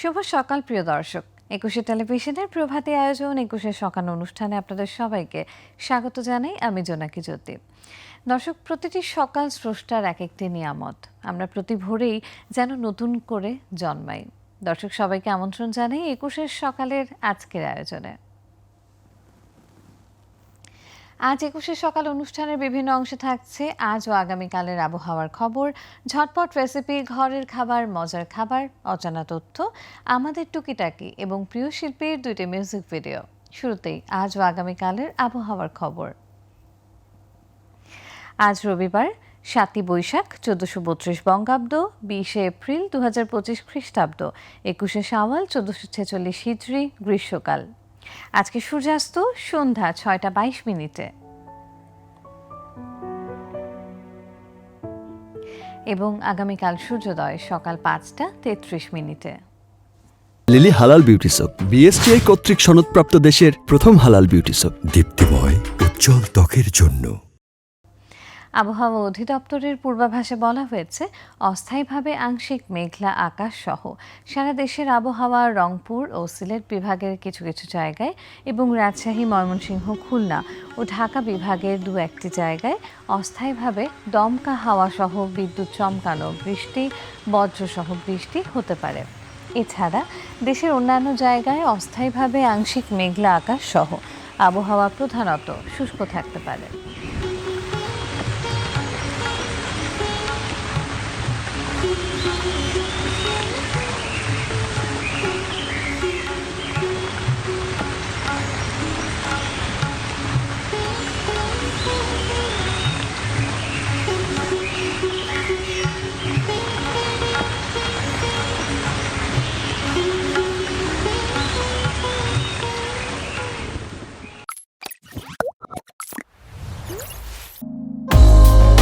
শুভ সকাল, প্রিয় দর্শক। একুশে টেলিভিশনের প্রভাতী আয়োজন, একুশে সকাল অনুষ্ঠানে আপনাদের সবাইকে স্বাগত জানাই আমি জোনাকি জ্যোতি। দর্শক, প্রতিটি সকাল স্রষ্টার এক একটি নিয়ামত। আমরা প্রতি ভোরেই যেন নতুন করে জন্মাই। দর্শক, সবাইকে আমন্ত্রণ জানাই একুশের সকালের আজকের আয়োজনে। আজ একুশে সকাল অনুষ্ঠানের বিভিন্ন অংশে থাকছে আজ ও আগামীকালের আবহাওয়ার খবর, ঝটপট রেসিপি ঘরের খাবার, মজার খাবার, অজানা তথ্য, আমাদের টুকিটাকি এবং প্রিয় শিল্পীর দুইটি মিউজিক ভিডিও শুরুতেই আজ ও আগামীকালের আবহাওয়ার খবর। আজ রবিবার, সাতই বৈশাখ, চোদ্দশো বত্রিশ বঙ্গাব্দ, বিশে এপ্রিল দু হাজার পঁচিশ খ্রিস্টাব্দ, একুশে সাওয়াল চোদ্দশো ছেচল্লিশ হিজড়ি, গ্রীষ্মকাল। আজকে সূর্যাস্ত সন্ধ্যা ছয়টা বাইশ মিনিটে। এবং আগামীকাল সূর্যোদয় সকাল পাঁচটা তেত্রিশ মিনিটে। লিলি হালাল বিউটি সোপ, বিএসটিআই কর্তৃক সনদপ্রাপ্ত দেশের প্রথম হালাল বিউটি সোপ, দীপ্তিময়, উজ্জ্বল ত্বকের জন্য। আবহাওয়া অধিদপ্তরের পূর্বাভাসে বলা হয়েছে, অস্থায়ীভাবে আংশিক মেঘলা আকাশ সহ সারা দেশের আবহাওয়া রংপুর ও সিলেট বিভাগের কিছু কিছু জায়গায় এবং রাজশাহী, ময়মনসিংহ, খুলনা ও ঢাকা বিভাগের দু একটি জায়গায় অস্থায়ীভাবে দমকা হাওয়া সহ বিদ্যুৎ চমকানো বৃষ্টি, বজ্রসহ বৃষ্টি হতে পারে। এছাড়া দেশের অন্যান্য জায়গায় অস্থায়ীভাবে আংশিক মেঘলা আকাশ সহ আবহাওয়া প্রধানত শুষ্ক থাকতে পারে।